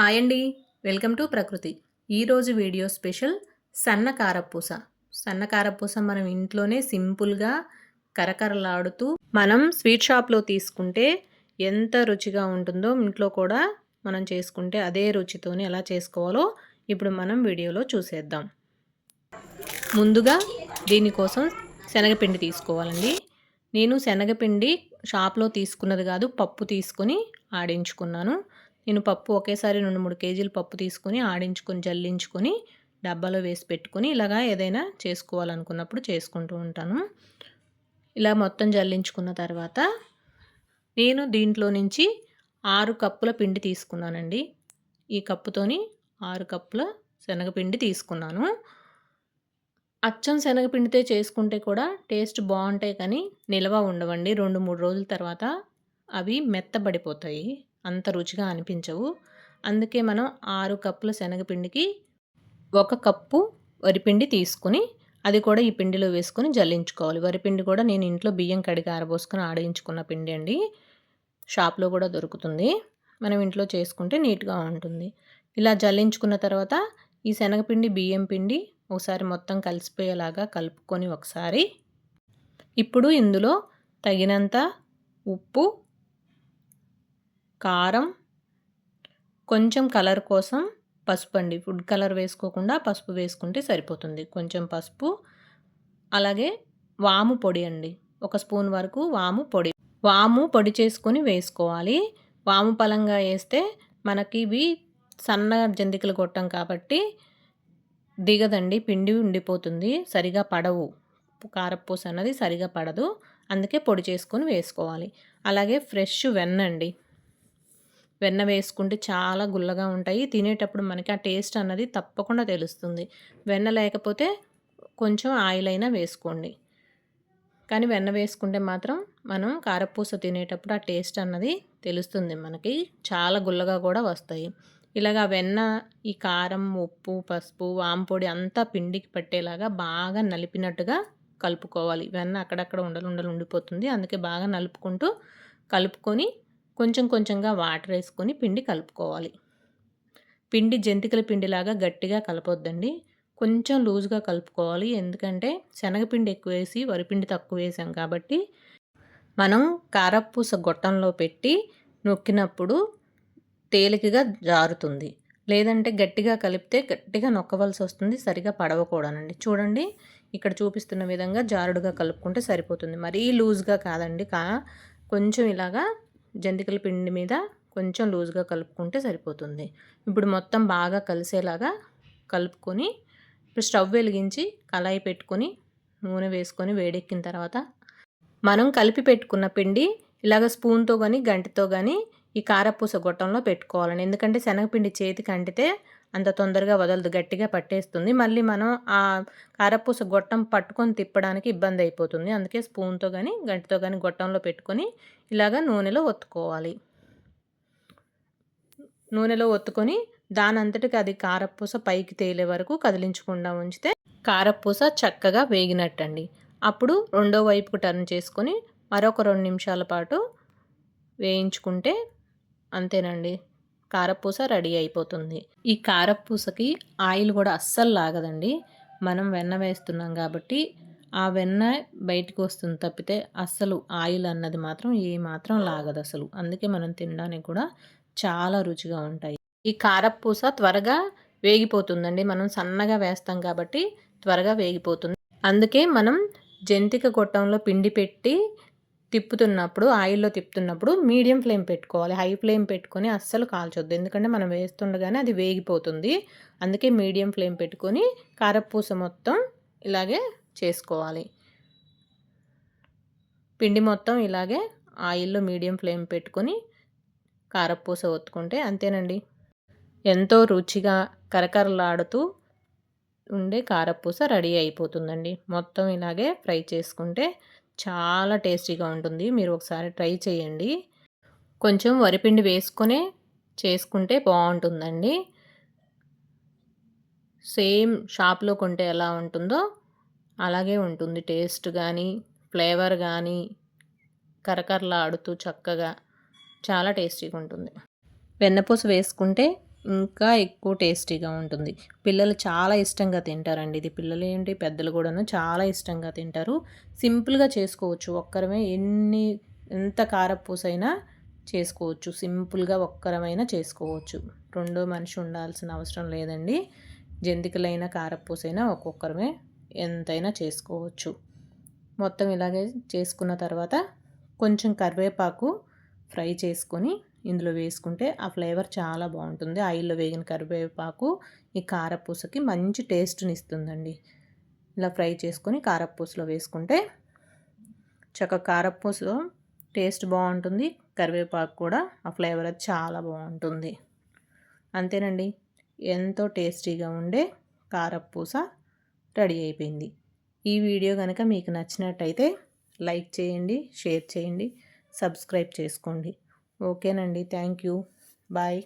Hi అండి. Welcome to ప్రకృతి. ఈరోజు వీడియో స్పెషల్ సన్న కారపూస. సన్న కారపూస మనం ఇంట్లోనే సింపుల్గా కరకరలాడుతూ మనం స్వీట్ షాప్లో తీసుకుంటే ఎంత రుచిగా ఉంటుందో ఇంట్లో కూడా మనం చేసుకుంటే అదే రుచితోని ఎలా చేసుకోవాలో ఇప్పుడు మనం వీడియోలో చూసేద్దాం. ముందుగా దీనికోసం శనగపిండి తీసుకోవాలండి. నేను శనగపిండి షాప్లో తీసుకున్నది కాదు పప్పు తీసుకొని ఆడించుకున్నాను. నేను పప్పు ఒకేసారి రెండు మూడు కేజీలు పప్పు తీసుకొని ఆడించుకొని జల్లించుకొని డబ్బాలో వేసి పెట్టుకొని ఇలాగా ఏదైనా చేసుకోవాలనుకున్నప్పుడు చేసుకుంటూ ఉంటాను. ఇలా మొత్తం జల్లించుకున్న తర్వాత నేను దీంట్లో నుంచి ఆరు కప్పుల పిండి తీసుకున్నానండి. ఈ కప్పుతోని ఆరు కప్పుల శనగపిండి తీసుకున్నాను. అచ్చం శనగపిండితే చేసుకుంటే కూడా టేస్ట్ బాగుంటాయి కానీ నిల్వ ఉండవండి. రెండు మూడు రోజుల తర్వాత అవి మెత్తబడిపోతాయి. అంత రుచిగా అనిపించవు. అందుకే మనం ఆరు కప్పుల శనగపిండికి ఒక కప్పు వరిపిండి తీసుకుని అది కూడా ఈ పిండిలో వేసుకొని జల్లించుకోవాలి. వరిపిండి కూడా నేను ఇంట్లో బియ్యం కడిగి ఆరబోసుకొని ఆడించుకున్న పిండి అండి. షాప్లో కూడా దొరుకుతుంది. మనం ఇంట్లో చేసుకుంటే నీట్గా ఉంటుంది. ఇలా జల్లించుకున్న తర్వాత ఈ శనగపిండి బియ్యం పిండి ఒకసారి మొత్తం కలిసిపోయేలాగా కలుపుకొని ఒకసారి. ఇప్పుడు ఇందులో తగినంత ఉప్పు కారం కొంచెం కలర్ కోసం పసుపు అండి. ఫుడ్ కలర్ వేసుకోకుండా పసుపు వేసుకుంటే సరిపోతుంది. కొంచెం పసుపు అలాగే వాము పొడి అండి. ఒక స్పూన్ వరకు వాము పొడి. వాము పొడి చేసుకొని వేసుకోవాలి. వాము పలంగా వేస్తే మనకి ఇవి సన్న జంతికలు కొట్టం కాబట్టి దిగదండి. పిండి ఉండిపోతుంది. సరిగా పడవు. కారపూస అన్నది సరిగా పడదు. అందుకే పొడి చేసుకొని వేసుకోవాలి. అలాగే ఫ్రెష్ వెన్న అండి వెన్న వేసుకుంటే చాలా గుల్లగా ఉంటాయి. తినేటప్పుడు మనకి ఆ టేస్ట్ అన్నది తప్పకుండా తెలుస్తుంది. వెన్న లేకపోతే కొంచెం ఆయిల్ అయినా వేసుకోండి. కానీ వెన్న వేసుకుంటే మాత్రం మనం కారపూస తినేటప్పుడు ఆ టేస్ట్ అన్నది తెలుస్తుంది మనకి. చాలా గుల్లగా కూడా వస్తాయి. ఇలాగా వెన్న ఈ కారం ఉప్పు పసుపు వాంపొడి అంతా పిండికి పట్టేలాగా బాగా నలిపినట్టుగా కలుపుకోవాలి. వెన్న అక్కడక్కడ ఉండలు ఉండలు ఉండిపోతుంది. అందుకే బాగా నలుపుకుంటూ కలుపుకొని కొంచెం కొంచెంగా వాటర్ వేసుకొని పిండి కలుపుకోవాలి. పిండి జంతికల పిండిలాగా గట్టిగా కలపొద్దండి. కొంచెం లూజ్గా కలుపుకోవాలి. ఎందుకంటే శనగపిండి ఎక్కువ వేసి వరిపిండి తక్కువ వేసాం కాబట్టి మనం కారపూస గొట్టంలో పెట్టి నొక్కినప్పుడు తేలికగా జారుతుంది. లేదంటే గట్టిగా కలిపితే గట్టిగా నొక్కవలసి వస్తుంది. సరిగా పడవకూడనండి చూడండి ఇక్కడ చూపిస్తున్న విధంగా జారుడుగా కలుపుకుంటే సరిపోతుంది. మరీ లూజ్గా కాదండి. కా కొంచెం ఇలాగా జంతికల పిండి మీద కొంచెం లూజ్గా కలుపుకుంటే సరిపోతుంది. ఇప్పుడు మొత్తం బాగా కలిసేలాగా కలుపుకొని ఇప్పుడు స్టవ్ వెలిగించి కళాయి పెట్టుకొని నూనె వేసుకొని వేడెక్కిన తర్వాత మనం కలిపి పెట్టుకున్న పిండి ఇలాగ స్పూన్తో కానీ గంటితో కానీ ఈ కారపూస గొట్టంలో పెట్టుకోవాలని ఎందుకంటే శనగపిండి చేతికి అంటితే అంత తొందరగా వదలదు గట్టిగా పట్టేస్తుంది. మళ్ళీ మనం ఆ కారపూస గొట్టం పట్టుకొని తిప్పడానికి ఇబ్బంది అయిపోతుంది. అందుకే స్పూన్తో కానీ గంటితో కానీ గొట్టంలో పెట్టుకొని ఇలాగ నూనెలో ఒత్తుకోవాలి. నూనెలో ఒత్తుకొని దాని అంతటికి అది కారపూస పైకి తేలే వరకు కదిలించకుండా ఉంచితే కారపూస చక్కగా వేగినట్టండి. అప్పుడు రెండో వైపుకు టర్న్ చేసుకొని మరొక రెండు నిమిషాల పాటు వేయించుకుంటే అంతేనండి. కారపూస రెడీ అయిపోతుంది. ఈ కారపూసకి ఆయిల్ కూడా అస్సలు లాగదండి. మనం వెన్న వేస్తున్నాం కాబట్టి ఆ వెన్న బయటకు వస్తుంది తప్పితే అస్సలు ఆయిల్ అన్నది మాత్రం ఏ మాత్రం లాగదు అసలు. అందుకే మనం తినడానికి కూడా చాలా రుచిగా ఉంటాయి. ఈ కారపూస త్వరగా వేగిపోతుందండి. మనం సన్నగా వేస్తాం కాబట్టి త్వరగా వేగిపోతుంది. అందుకే మనం జంతిక గొట్టంలో పిండి పెట్టి తిప్పుతున్నప్పుడు ఆయిల్లో తిప్పుతున్నప్పుడు మీడియం ఫ్లేమ్ పెట్టుకోవాలి. హై ఫ్లేమ్ పెట్టుకొని అస్సలు కాల్చొద్దు. ఎందుకంటే మనం వేస్తుండగానే అది వేగిపోతుంది. అందుకే మీడియం ఫ్లేమ్ పెట్టుకొని కారపూస మొత్తం ఇలాగే చేసుకోవాలి. పిండి మొత్తం ఇలాగే ఆయిల్లో మీడియం ఫ్లేమ్ పెట్టుకొని కారపూస ఒత్తుకుంటే అంతేనండి. ఎంతో రుచిగా కరకరలాడుతూ ఉండే కారపూస రెడీ అయిపోతుందండి. మొత్తం ఇలాగే ఫ్రై చేసుకుంటే చాలా టేస్టీగా ఉంటుంది. మీరు ఒకసారి ట్రై చేయండి. కొంచెం వరిపిండి వేసుకునే చేసుకుంటే బాగుంటుందండి. సేమ్ షాప్లో కొంటే ఎలా ఉంటుందో అలాగే ఉంటుంది. టేస్ట్ కానీ ఫ్లేవర్ కానీ కరకరలాడుతూ చక్కగా చాలా టేస్టీగా ఉంటుంది. వెన్నపూస వేసుకుంటే ఇంకా ఎక్కువ టేస్టీగా ఉంటుంది. పిల్లలు చాలా ఇష్టంగా తింటారండి. ఇది పిల్లలు ఏంటి? పెద్దలు కూడాను చాలా ఇష్టంగా తింటారు. సింపుల్గా చేసుకోవచ్చు. ఒక్కరమే ఎన్ని ఎంత కారపూసైనా చేసుకోవచ్చు. సింపుల్గా ఒక్కరమైనా చేసుకోవచ్చు. రెండో మనిషి ఉండాల్సిన అవసరం లేదండి. జంతికలైన కారపూసైనా ఒక్కొక్కరమే ఎంతైనా చేసుకోవచ్చు. మొత్తం ఇలాగే చేసుకున్న తర్వాత కొంచెం కరివేపాకు ఫ్రై చేసుకొని ఇందులో వేసుకుంటే ఆ ఫ్లేవర్ చాలా బాగుంటుంది. ఆయిల్లో వేగిన కరివేపాకు ఈ కారపూసకి మంచి టేస్ట్ని ఇస్తుందండి ఇలా ఫ్రై చేసుకొని కారపూసలో వేసుకుంటే చక్క కారపూసలో టేస్ట్ బాగుంటుంది. కరివేపాకు కూడా ఆ ఫ్లేవర్ అది చాలా బాగుంటుంది. అంతేనండి. ఎంతో టేస్టీగా ఉండే కారపూస రెడీ అయిపోయింది. ఈ వీడియో కనుక మీకు నచ్చినట్టయితే లైక్ చేయండి షేర్ చేయండి. సబ్స్క్రైబ్ చేసుకోండి. ఓకేనండి. Thank you. బాయ్.